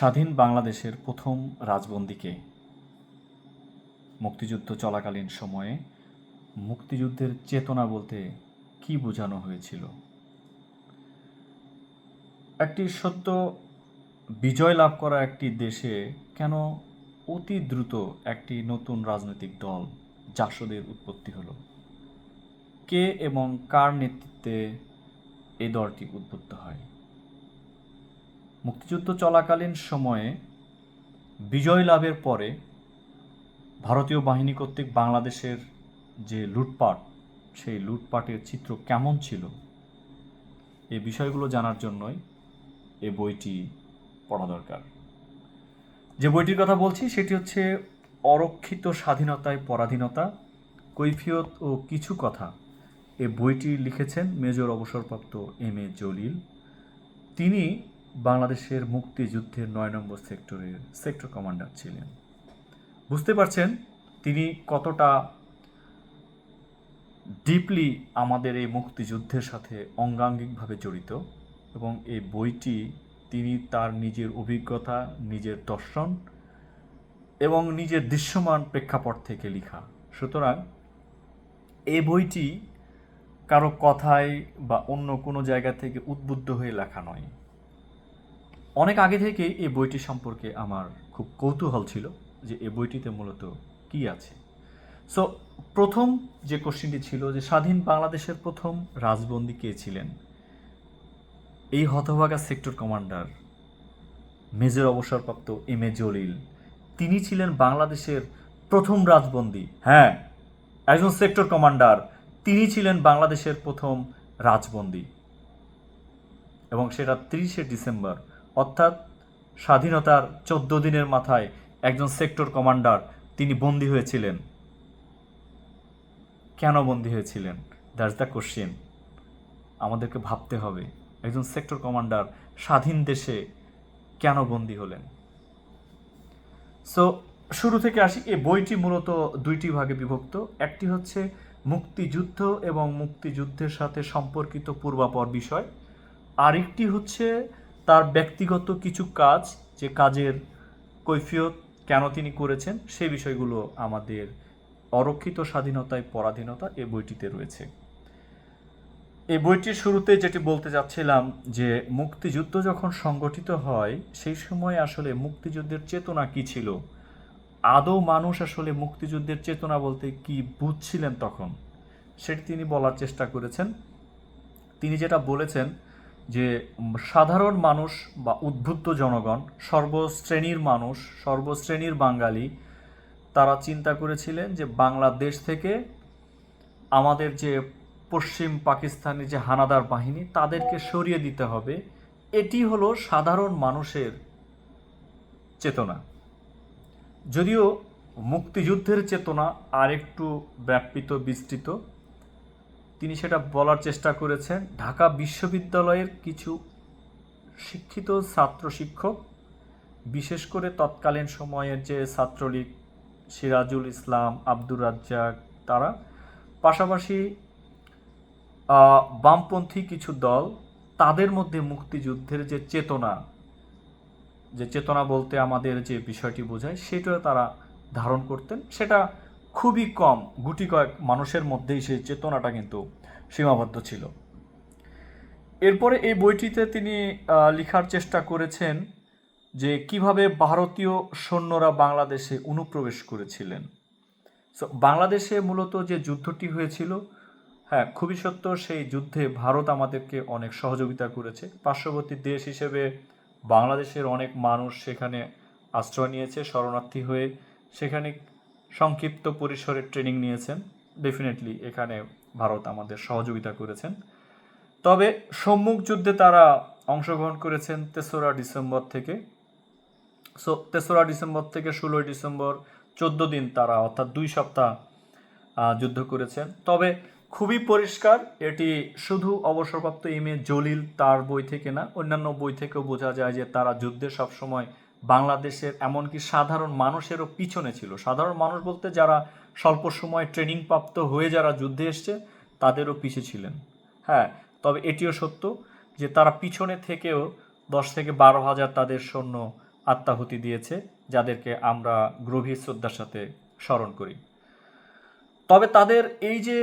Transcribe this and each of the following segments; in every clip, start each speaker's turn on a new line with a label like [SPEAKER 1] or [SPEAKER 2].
[SPEAKER 1] স্বাধীন বাংলাদেশের প্রথম রাজবন্দীকে মুক্তিযুদ্ধ চলাকালীন সময়ে মুক্তিযুদ্ধের চেতনা বলতে কি বোঝানো হয়েছিল? একটি সত্য বিজয় লাভ করা একটি দেশে কেন অতি দ্রুত একটি নতুন রাজনৈতিক দল জাসদের উৎপত্তি হলো? কে এবং কার নেতৃত্বে এই দলটি উদ্বুদ্ধ হয়? মুক্তিযুদ্ধ চলাকালীন সময়ে বিজয় লাভের পরে ভারতীয় বাহিনী কর্তৃক বাংলাদেশের যে লুটপাট, সেই লুটপাটের চিত্র কেমন ছিল, এ বিষয়গুলো জানার জন্যই এ বইটি পড়া দরকার। যে বইটির কথা বলছি, সেটি হচ্ছে অরক্ষিত স্বাধীনতায় পরাধীনতা, কৈফিয়ত ও কিছু কথা। এ বইটি লিখেছেন মেজর অবসরপ্রাপ্ত এম এ জলিল। তিনি বাংলাদেশের মুক্তিযুদ্ধের নয় নম্বর সেক্টরের সেক্টর কমান্ডার ছিলেন। বুঝতে পারছেন, তিনি কতটা ডিপলি আমাদের এই মুক্তিযুদ্ধের সাথে অঙ্গাঙ্গিকভাবে জড়িত এবং এই বইটি তিনি তার নিজের অভিজ্ঞতা, নিজের দর্শন এবং নিজের দৃশ্যমান প্রেক্ষাপট থেকে লেখা। সুতরাং এই বইটি কারও কথায় বা অন্য কোনো জায়গা থেকে উদ্বুদ্ধ হয়ে লেখা নয়। অনেক আগে থেকে এই বইটি সম্পর্কে আমার খুব কৌতূহল ছিল যে এই বইটিতে মূলত কি আছে। সো প্রথম যে কোশ্চেনটি ছিল যে স্বাধীন বাংলাদেশের প্রথম রাজবন্দী কে ছিলেন? এই হতভাগা সেক্টর কমান্ডার, মেজর অবসরপ্রাপ্ত এম এ জলিল, তিনি ছিলেন বাংলাদেশের প্রথম রাজবন্দী। হ্যাঁ একজন সেক্টর কমান্ডার, তিনি ছিলেন বাংলাদেশের প্রথম রাজবন্দী। এবং সেটা তিরিশে ডিসেম্বর অর্থাৎ স্বাধীনতার চোদ্দ দিনের মাথায় একজন সেক্টর কমান্ডার তিনি বন্দী হয়েছিলেন। কেন বন্দী হয়েছিলেন? দ্যাটস দ্য কোশ্চেন আমাদেরকে ভাবতে হবে, একজন সেক্টর কমান্ডার স্বাধীন দেশে কেন বন্দী হলেন? সো শুরু থেকে আসি, এই বইটি মূলত দুইটি ভাগে বিভক্ত। একটি হচ্ছে মুক্তিযুদ্ধ এবং মুক্তিযুদ্ধের সাথে সম্পর্কিত পূর্বাপর বিষয়, আরেকটি হচ্ছে ব্যক্তিগত কিছু কাজ যে কাজের কৈফিয়ত কেন তিনি করেছেন সেই বিষয়গুলো আমাদের অরক্ষিত স্বাধীনতায় পরাধীনতা এই বইটিতে রয়েছে। এই বইটির শুরুতে যেটি বলতে যাচ্ছিলাম যে মুক্তিযুদ্ধ যখন সংগঠিত হয়, সেই সময় আসলে মুক্তিযুদ্ধের চেতনা কি ছিল? আদৌ মানুষ আসলে মুক্তিযুদ্ধের চেতনা বলতে কি বুঝছিলেন তখন? সেটি তিনি বলার চেষ্টা করেছেন। তিনি যেটা বলেছেন যে সাধারণ মানুষ বা উদ্বুদ্ধ জনগণ, সর্বশ্রেণীর মানুষ, সর্বশ্রেণীর বাঙালি, তারা চিন্তা করেছিলেন যে বাংলাদেশ থেকে আমাদের যে পশ্চিম পাকিস্তানি যে হানাদার বাহিনী, তাদেরকে সরিয়ে দিতে হবে। এটি হলো সাধারণ মানুষের চেতনা। যদিও মুক্তিযুদ্ধের চেতনা আরেকটু ব্যাপৃত বিস্তৃত তিনি সেটা বলার চেষ্টা করেছেন। ঢাকা বিশ্ববিদ্যালয়ের কিছু শিক্ষিত ছাত্র শিক্ষক, বিশেষ করে তৎকালীন সময়ের যে ছাত্রলীগ সিরাজুল ইসলাম, আব্দুর রাজ্জাক, তারা। পাশাপাশি বামপন্থী কিছু দল, তাদের মধ্যে মুক্তিযুদ্ধের যে চেতনা যে চেতনা বলতে আমাদের যে বিষয়টি বোঝায় সেটা তারা ধারণ করতেন। সেটা খুবই কম, গুটি কয়েক মানুষের মধ্যেই সেই চেতনাটা কিন্তু সীমাবদ্ধ ছিল। এরপরে এই বইটিতে তিনি লেখার চেষ্টা করেছেন যে কীভাবে ভারতীয় সৈন্যরা বাংলাদেশে অনুপ্রবেশ করেছিলেন। সো বাংলাদেশে মূলত যে যুদ্ধটি হয়েছিল হ্যাঁ খুবই সত্য, সেই যুদ্ধে ভারত আমাদেরকে অনেক সহযোগিতা করেছে। পার্শ্ববর্তী দেশ হিসেবে বাংলাদেশের অনেক মানুষ সেখানে আশ্রয় নিয়েছে, শরণার্থী হয়ে। সেখানে সংক্ষিপ্ত পরিসরে ট্রেনিং নিয়েছেন। ডেফিনেটলি এখানে ভারত আমাদের সহযোগিতা করেছেন। তবে সম্মুখ যুদ্ধে তারা অংশগ্রহণ করেছেন তেসরা ডিসেম্বর থেকে। সো তেসরা ডিসেম্বর থেকে ষোলোই ডিসেম্বর চোদ্দ দিন তারা অর্থাৎ দুই সপ্তাহ যুদ্ধ করেছেন। তবে খুবই পরিষ্কার, এটি শুধু অবসরপ্রাপ্ত এম এ জলিল তার বই থেকে না, অন্যান্য বই থেকেও বোঝা যায় যে তারা যুদ্ধে সবসময় বাংলাদেশের এমনকি সাধারণ মানুষেরও পিছনে ছিল। সাধারণ মানুষ বলতে যারা স্বল্প সময় ট্রেনিং প্রাপ্ত হয়ে যারা যুদ্ধে এসছে, তাদেরও পিছিয়ে ছিলেন। হ্যাঁ তবে এটিও সত্য যে তারা পিছনে থেকেও দশ থেকে বারো হাজার তাদের সৈন্য আত্মাহুতি দিয়েছে, যাদেরকে আমরা গভীর শ্রদ্ধার সাথে স্মরণ করি। তবে তাদের এই যে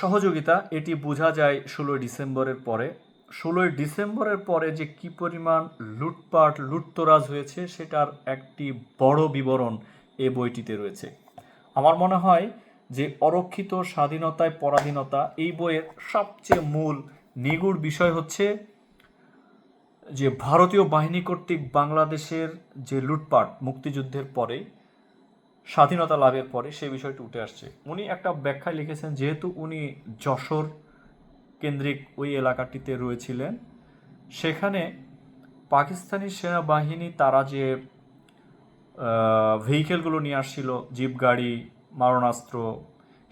[SPEAKER 1] সহযোগিতা, এটি বোঝা যায় ষোলোই ডিসেম্বরের পরে। ষোলোই ডিসেম্বরের পরে যে কি পরিমাণ লুটপাট, লুটতরাজ হয়েছে সেটার একটি বড় বিবরণ এ বইটিতে রয়েছে। আমার মনে হয় যে অরক্ষিত স্বাধীনতায় পরাধীনতা এই বইয়ের সবচেয়ে মূল নিগুড় বিষয় হচ্ছে যে ভারতীয় বাহিনী কর্তৃক বাংলাদেশের যে লুটপাট মুক্তিযুদ্ধের পরে, স্বাধীনতা লাভের পরে সেই বিষয়টি উঠে আসছে। উনি একটা ব্যাখ্যায় লিখেছেন, যেহেতু উনি যশোর কেন্দ্রিক ওই এলাকাটিতে রয়েছিলেন। সেখানে পাকিস্তানি সেনাবাহিনী তারা যে ভেহিকেলগুলো নিয়ে আসছিল জিপ গাড়ি, মারণাস্ত্র,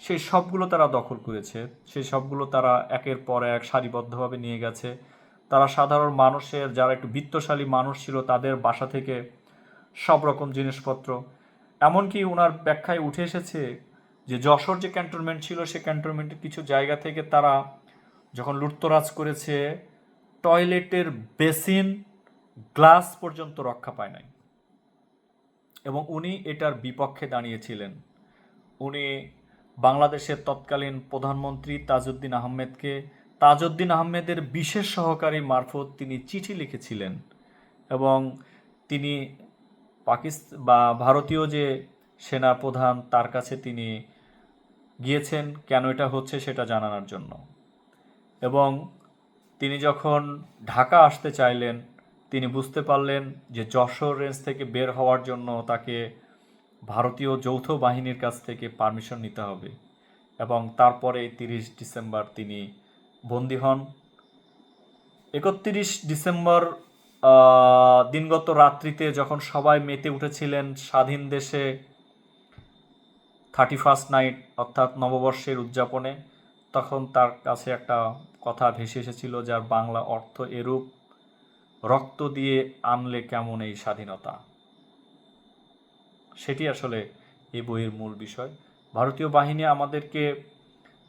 [SPEAKER 1] সেই সবগুলো তারা দখল করেছে। সেই সবগুলো তারা একের পর এক সারিবদ্ধভাবে নিয়ে গেছে। তারা সাধারণ মানুষের, যারা একটু বিত্তশালী মানুষ ছিল, তাদের বাসা থেকে সব রকম জিনিসপত্র। এমনকি ওনার ব্যাখ্যায় উঠে এসেছে যে, যশোর যে ক্যান্টনমেন্ট ছিল, সে ক্যান্টনমেন্টের কিছু জায়গা থেকে তারা যখন লুটতরাজ করেছে, টয়লেটের বেসিন গ্লাস পর্যন্ত রক্ষা পায় নাই। এবং উনি এটার বিপক্ষে দাঁড়িয়েছিলেন। উনি বাংলাদেশের তৎকালীন প্রধানমন্ত্রী তাজউদ্দিন আহমেদকে, তাজউদ্দিন আহমেদের বিশেষ সহকারী মারফত তিনি চিঠি লিখেছিলেন এবং তিনি পাকিস্তান বা ভারতীয় যে সেনা প্রধান তার কাছে তিনি গিয়েছেন, কেন এটা হচ্ছে সেটা জানানোর জন্য। এবং তিনি যখন ঢাকা আসতে চাইলেন, তিনি বুঝতে পারলেন যে যশোর রেঞ্জ থেকে বের হওয়ার জন্য তাকে ভারতীয় যৌথ বাহিনীর কাছ থেকে পারমিশন নিতে হবে এবং তারপরে তিরিশ ডিসেম্বর তিনি বন্দী হন। একত্রিশ ডিসেম্বর দিনগত রাত্রিতে যখন সবাই মেতে উঠেছিলেন স্বাধীন দেশে থার্টি ফার্স্ট নাইট অর্থাৎ নববর্ষের উদযাপনে তখন তার কাছে একটা কথা ভেসে এসেছিল যার বাংলা অর্থ এরূপ, রক্ত দিয়ে আনলে কেমন এই স্বাধীনতা? সেটি আসলে এই বইয়ের মূল বিষয়। ভারতীয় বাহিনী আমাদেরকে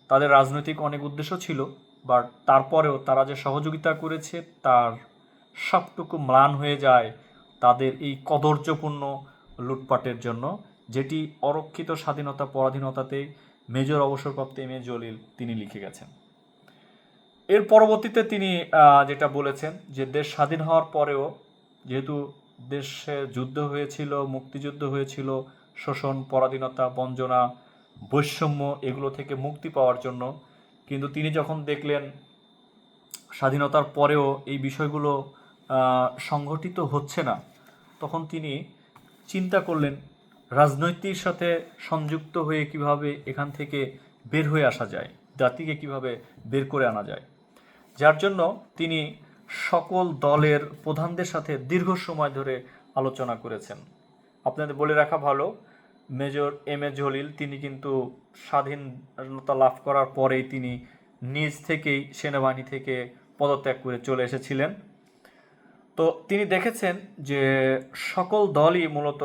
[SPEAKER 1] তাদের রাজনৈতিক অনেক উদ্দেশ্য ছিল, বাট তারপরেও তারা যে সহযোগিতা করেছে, তার সবটুকু ম্লান হয়ে যায় তাদের এই কদর্যপূর্ণ লুটপাটের জন্য, যেটি অরক্ষিত স্বাধীনতা পরাধীনতাতে মেজর অবসরপ্রাপ্ত এম এ জলিল তিনি লিখে গেছেন। এর পরবর্তীতে তিনি যেটা বলেছেন যে দেশ স্বাধীন হওয়ার পরেও যেহেতু দেশে যুদ্ধ হয়েছিল, মুক্তিযুদ্ধ হয়েছিল, শোষণ, পরাধীনতা বঞ্চনা বৈষম্য এগুলো থেকে মুক্তি পাওয়ার জন্য, কিন্তু তিনি যখন দেখলেন স্বাধীনতার পরেও এই বিষয়গুলো সংগঠিত হচ্ছে না, তখন তিনি চিন্তা করলেন রাজনৈতিক সাথে সংযুক্ত হয়ে কীভাবে এখান থেকে বের হয়ে আসা যায়, জাতিকে কীভাবে বের করে আনা যায়। যার জন্য তিনি সকল দলের প্রধানদের সাথে দীর্ঘ সময় ধরে আলোচনা করেছেন। আপনাদের বলে রাখা ভালো, মেজর এম এ জলিল, তিনি কিন্তু স্বাধীনতা লাভ করার পরেই তিনি নিজ থেকেই সেনাবাহিনী থেকে পদত্যাগ করে চলে এসেছিলেন। তো তিনি দেখেছেন যে সকল দলই মূলত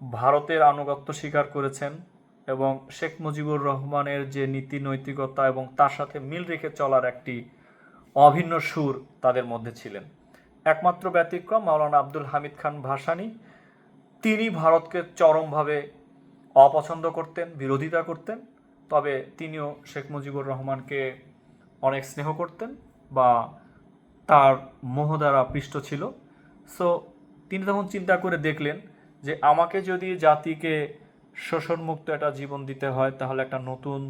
[SPEAKER 1] ভারতের আনুগত্য স্বীকার করেছেন এবং শেখ মুজিবুর রহমানের যে নীতি নৈতিকতা এবং তার সাথে মিল রেখে চলার একটি অভিন্ন সুর তাদের মধ্যে ছিলেন। একমাত্র ব্যতিক্রম মাওলানা আব্দুল হামিদ খান ভাসানী। তিনি ভারতকে চরমভাবে অপছন্দ করতেন, বিরোধিতা করতেন, তবে তিনিও শেখ মুজিবুর রহমানকে অনেক স্নেহ করতেন বা তার মোহ দ্বারা পৃষ্ঠ ছিল। সো তিনি তখন চিন্তা করে দেখলেন যে আমাকে যদি জাতিকে শোষণমুক্ত একটা জীবন দিতে হয়, তাহলে একটা নতুন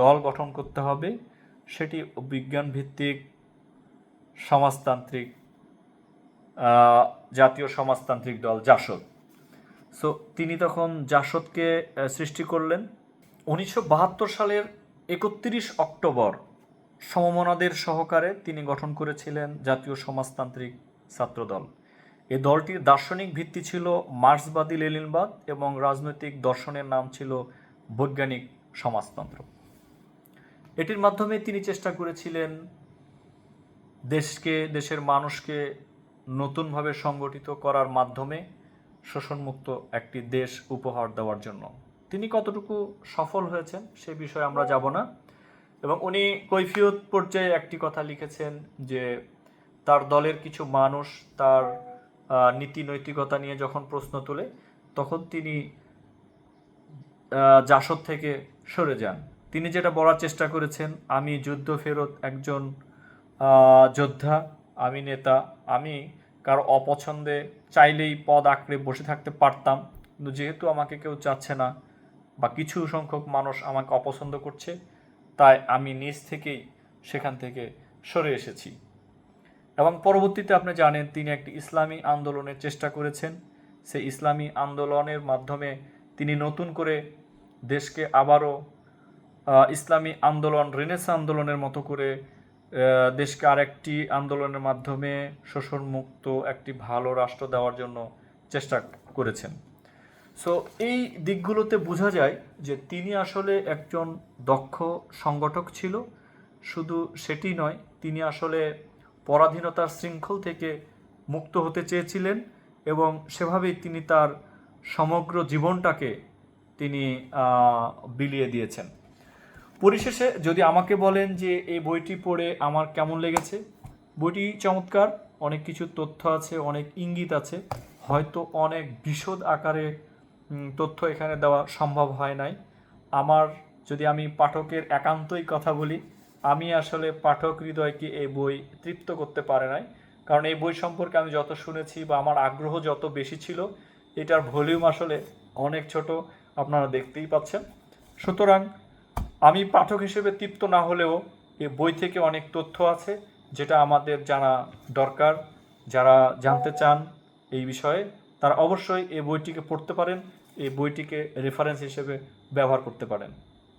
[SPEAKER 1] দল গঠন করতে হবে। সেটি বিজ্ঞান ভিত্তিক সমাজতান্ত্রিক জাতীয় সমাজতান্ত্রিক দল জাসদ। সো তিনি তখন জাসদকে সৃষ্টি করলেন। উনিশশো বাহাত্তর সালের একত্রিশ অক্টোবর সমমনাদের সহকারে তিনি গঠন করেছিলেন জাতীয় সমাজতান্ত্রিক ছাত্রদল। এই দলটির দার্শনিক ভিত্তি ছিল মার্ক্সবাদী লেলিনবাদ এবং রাজনৈতিক দর্শনের নাম ছিল বৈজ্ঞানিক সমাজতন্ত্র। এটির মাধ্যমে তিনি চেষ্টা করেছিলেন দেশকে, দেশের মানুষকে নতুনভাবে সংগঠিত করার মাধ্যমে শোষণমুক্ত একটি দেশ উপহার দেওয়ার জন্য। তিনি কতটুকু সফল হয়েছেন সে বিষয়ে আমরা যাব না। এবং উনি কৈফিয়ত পর্যায়ে একটি কথা লিখেছেন যে, তার দলের কিছু মানুষ তার নীতি নৈতিকতা নিয়ে যখন প্রশ্ন তোলে, তখন তিনি জাসদ থেকে সরে যান। তিনি যেটা বলার চেষ্টা করেছেন, আমি যুদ্ধ ফেরত একজন যোদ্ধা, আমি নেতা, আমি কারও অপছন্দে চাইলেই পদ আঁকড়ে বসে থাকতে পারতাম, কিন্তু যেহেতু আমাকে কেউ চাচ্ছে না বা কিছু সংখ্যক মানুষ আমাকে অপছন্দ করছে, তাই আমি নিজ থেকেই সেখান থেকে সরে এসেছি। এবং পরবর্তীতে আপনি জানেন তিনি একটি ইসলামী আন্দোলনের চেষ্টা করেছেন। সেই ইসলামী আন্দোলনের মাধ্যমে তিনি নতুন করে দেশকে আবারও ইসলামী আন্দোলন, রেনেসা আন্দোলনের মতো করে দেশকে আরেকটি আন্দোলনের মাধ্যমে শোষণমুক্ত একটি ভালো রাষ্ট্র দেওয়ার জন্য চেষ্টা করেছেন। সো এই দিকগুলোতে বোঝা যায় যে তিনি আসলে একজন দক্ষ সংগঠক ছিল। শুধু সেটি নয়, তিনি আসলে পরাধীনতার শৃঙ্খল থেকে মুক্ত হতে চেয়েছিলেন এবং সেভাবেই তিনি তার সমগ্র জীবনটাকে তিনি বিলিয়ে দিয়েছেন। পরিশেষে যদি আমাকে বলেন যে এই বইটি পড়ে আমার কেমন লেগেছে? বইটি চমৎকার, অনেক কিছু তথ্য আছে, অনেক ইঙ্গিত আছে। হয়তো অনেক বিশদ আকারে তথ্য এখানে দেওয়া সম্ভব হয় নাই। আমার, যদি আমি পাঠকের একান্তই কথা বলি আমি আসলে পাঠক হৃদয়কে এই বই তৃপ্ত করতে পারে নাই। কারণ এই বই সম্পর্কে আমি যত শুনেছি বা আমার আগ্রহ যত বেশি ছিল, এটার ভলিউম আসলে অনেক ছোট, আপনারা দেখতেই পাচ্ছেন। সুতরাং আমি পাঠক হিসেবে তৃপ্ত না হলেও এই বই থেকে অনেক তথ্য আছে, যেটা আমাদের জানা দরকার। যারা জানতে চান এই বিষয়ে, তারা অবশ্যই এই বইটিকে পড়তে পারেন, এই বইটিকে রেফারেন্স হিসেবে ব্যবহার করতে পারেন।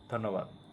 [SPEAKER 1] ধন্যবাদ।